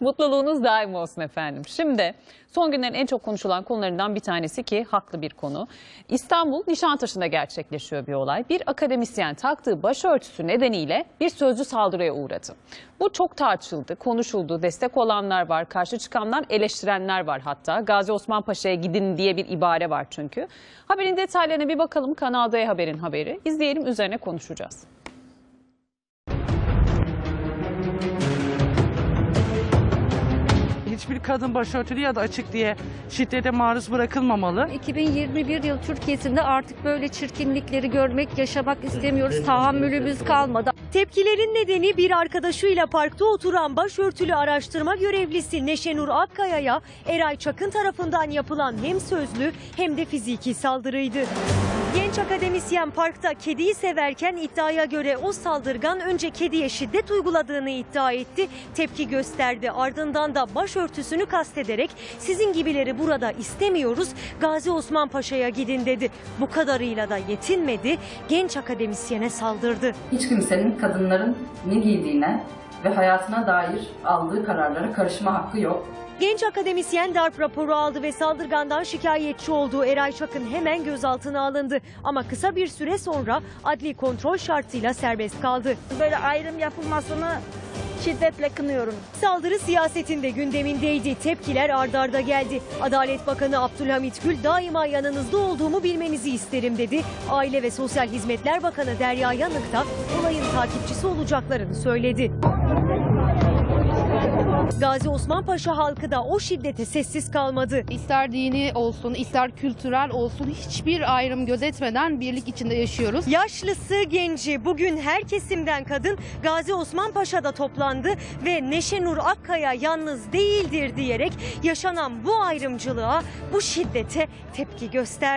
Mutluluğunuz daim olsun efendim. Şimdi son günlerin en çok konuşulan konularından bir tanesi ki haklı bir konu. İstanbul Nişantaşı'nda gerçekleşiyor bir olay. Bir akademisyen taktığı başörtüsü nedeniyle bir sözlü saldırıya uğradı. Bu çok tartışıldı, konuşuldu. Destek olanlar var, karşı çıkanlar, eleştirenler var hatta. Gazi Osman Paşa'ya gidin diye bir ibare var çünkü. Haberin detaylarına bir bakalım. Kanal D Haber'in haberi. İzleyelim üzerine konuşacağız. Kadın başörtülü ya da açık diye şiddete maruz bırakılmamalı. 2021 yıl Türkiye'sinde artık böyle çirkinlikleri görmek, yaşamak istemiyoruz. Tahammülümüz kalmadı. Tepkilerin nedeni bir arkadaşıyla parkta oturan başörtülü araştırma görevlisi Neşenur Akkaya'ya Eray Çakın tarafından yapılan hem sözlü hem de fiziki saldırıydı. Genç akademisyen parkta kediyi severken iddiaya göre o saldırgan önce kediye şiddet uyguladığını iddia etti. Tepki gösterdi. Ardından da başörtüsünü kastederek sizin gibileri burada istemiyoruz. Gazi Osman Paşa'ya gidin dedi. Bu kadarıyla da yetinmedi. Genç akademisyene saldırdı. hiç kimsenin kadınların ne giydiğine ve hayatına dair aldığı kararlara karışma hakkı yok. Genç akademisyen darp raporu aldı ve saldırgandan şikayetçi olduğu Eray Çakın hemen gözaltına alındı. Ama kısa bir süre sonra adli kontrol şartıyla serbest kaldı. böyle ayrım yapılmasını şiddetle kınıyorum. Saldırı siyasetinde gündemindeydi. Tepkiler ardarda geldi. Adalet Bakanı Abdülhamit Gül daima yanınızda olduğumu bilmenizi isterim dedi. Aile ve Sosyal Hizmetler Bakanı Derya Yanık da olayın takipçisi olacaklarını söyledi. Gazi Osman Paşa halkı da o şiddete sessiz kalmadı. İster dini olsun, ister kültürel olsun hiçbir ayrım gözetmeden birlik içinde yaşıyoruz. Yaşlısı, genci, bugün her kesimden kadın Gazi Osman Paşa'da toplandı ve Neşenur Akkaya yalnız değildir diyerek yaşanan bu ayrımcılığa, bu şiddete tepki gösterdi.